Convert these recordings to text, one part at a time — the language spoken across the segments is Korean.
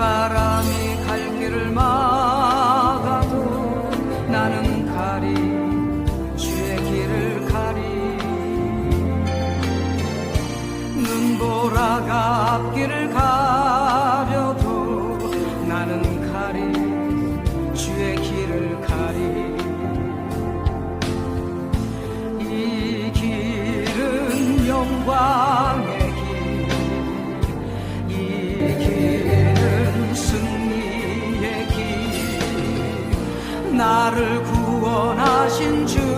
바람이 갈 길을 막아도 나는 가리 주의 길을 가리. 눈보라가 앞길을 가 나를 구원하신 주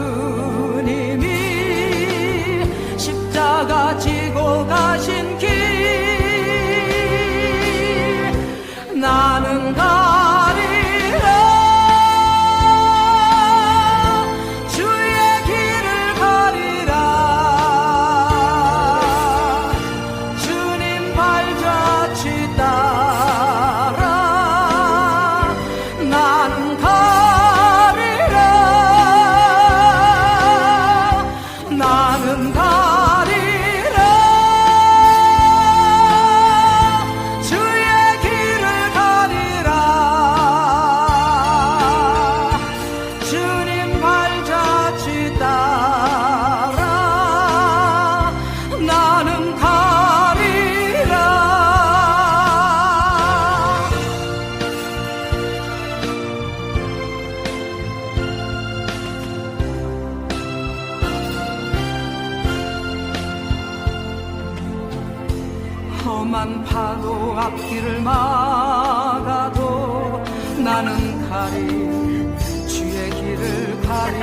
험한 파도 앞길을 막아도 나는 가리 주의 길을 가리.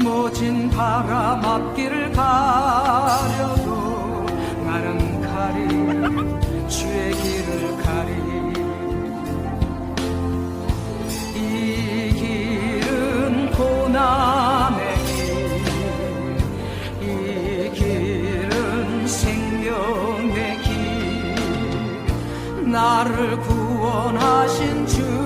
모진 바람 앞길을 가려도 나는 가리 주의 길을 가리 나를 구원하신 주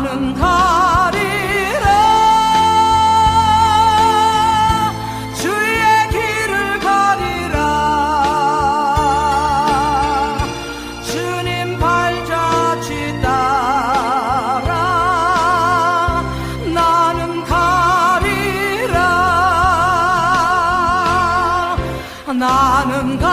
나는 가리라. 주의 길을 가리라. 주님 발자취 따라 나는 가리라. 나는 가리라